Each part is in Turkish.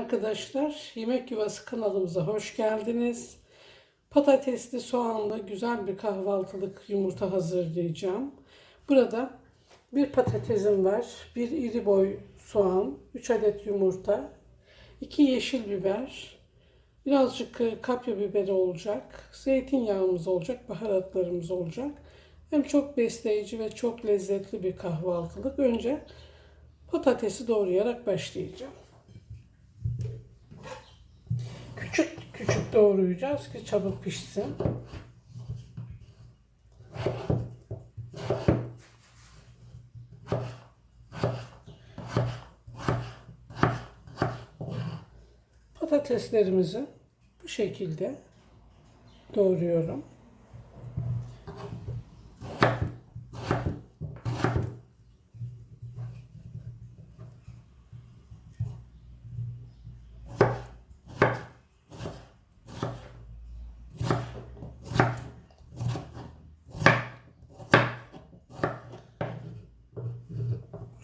Arkadaşlar Yemek Yuvası kanalımıza hoş geldiniz. Patatesli soğanlı güzel bir kahvaltılık yumurta hazırlayacağım. Burada bir patatesim var, bir iri boy soğan, 3 adet yumurta, 2 yeşil biber, birazcık e, kapya biberi olacak, zeytinyağımız olacak, baharatlarımız olacak. Hem çok besleyici ve çok lezzetli bir kahvaltılık. Önce patatesi doğrayarak başlayacağım. Küçük küçük doğrayacağız ki çabuk pişsin. Patateslerimizi bu şekilde doğruyorum.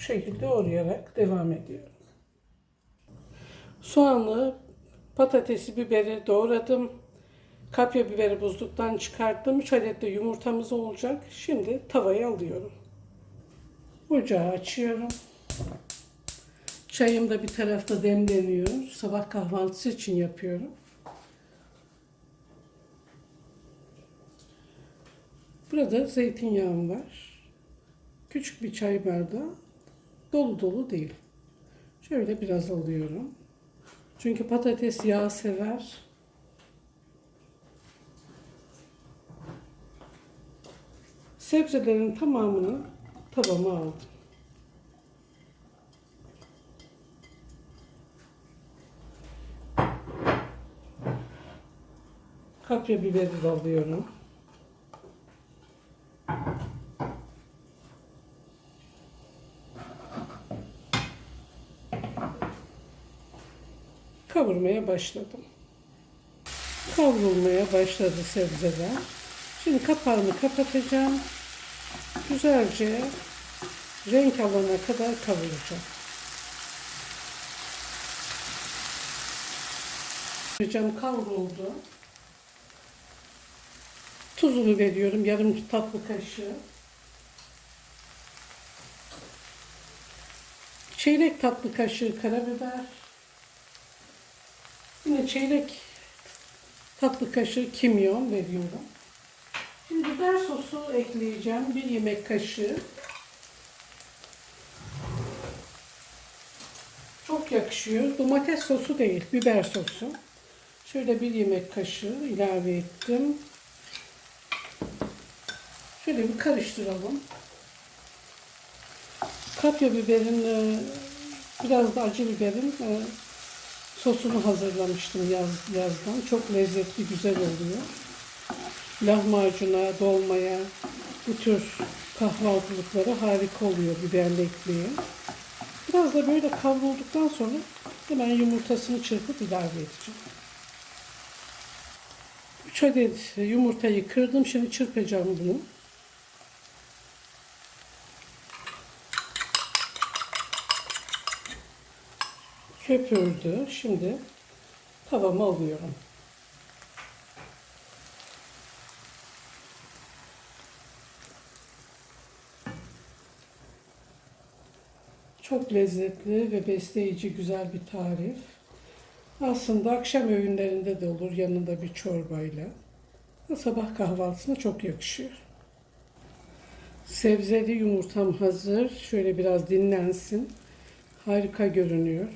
Bu şekilde doğrayarak devam ediyorum. Soğanı, patatesi, biberi doğradım. Kapya biberi buzluktan çıkarttım. 3 adet de yumurtamız olacak. Şimdi tavayı alıyorum. Ocağı açıyorum. Çayım da bir tarafta demleniyor. Sabah kahvaltısı için yapıyorum. Burada zeytinyağım var. Küçük bir çay bardağı. Dolu dolu değil. Şöyle biraz alıyorum. Çünkü patates yağ sever. Sebzelerin tamamını tavama aldım. Kapya biberi de alıyorum. Kavurmaya başladım. Kavrulmaya başladı sebzeler. Şimdi kapağını kapatacağım. Güzelce renk alana kadar kavuracağım. Kavuracağım kavruldu. Tuzunu veriyorum yarım tatlı kaşığı. Çeyrek tatlı kaşığı karabiber. Yine çeyrek tatlı kaşığı kimyon veriyorum. Şimdi biber sosu ekleyeceğim. Bir yemek kaşığı. Çok yakışıyor. Domates sosu değil, biber sosu. Şöyle bir yemek kaşığı ilave ettim. Şöyle bir karıştıralım. Kapya biberin, e, biraz da acı biberin e, sosunu hazırlamıştım yaz, yazdan. Çok lezzetli, güzel oluyor. Lahmacuna, dolmaya, bu tür kahvaltılıklara harika oluyor biberli ekmeği. Biraz da böyle kavrulduktan sonra hemen yumurtasını çırpıp ilave edeceğim. 3 adet yumurtayı kırdım. Şimdi çırpacağım bunu. Köpürdü. Şimdi tavamı alıyorum. Çok lezzetli ve besleyici güzel bir tarif. Aslında akşam öğünlerinde de olur yanında bir çorbayla. Sabah kahvaltısına çok yakışıyor. Sebzeli yumurtam hazır. Şöyle biraz dinlensin. Harika görünüyor.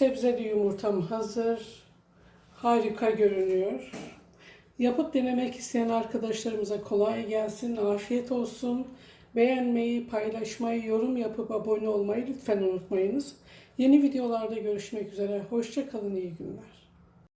Sebzeli yumurtam hazır. Harika görünüyor. Yapıp denemek isteyen arkadaşlarımıza kolay gelsin, afiyet olsun. Beğenmeyi, paylaşmayı, yorum yapıp abone olmayı lütfen unutmayınız. Yeni videolarda görüşmek üzere. Hoşçakalın, iyi günler.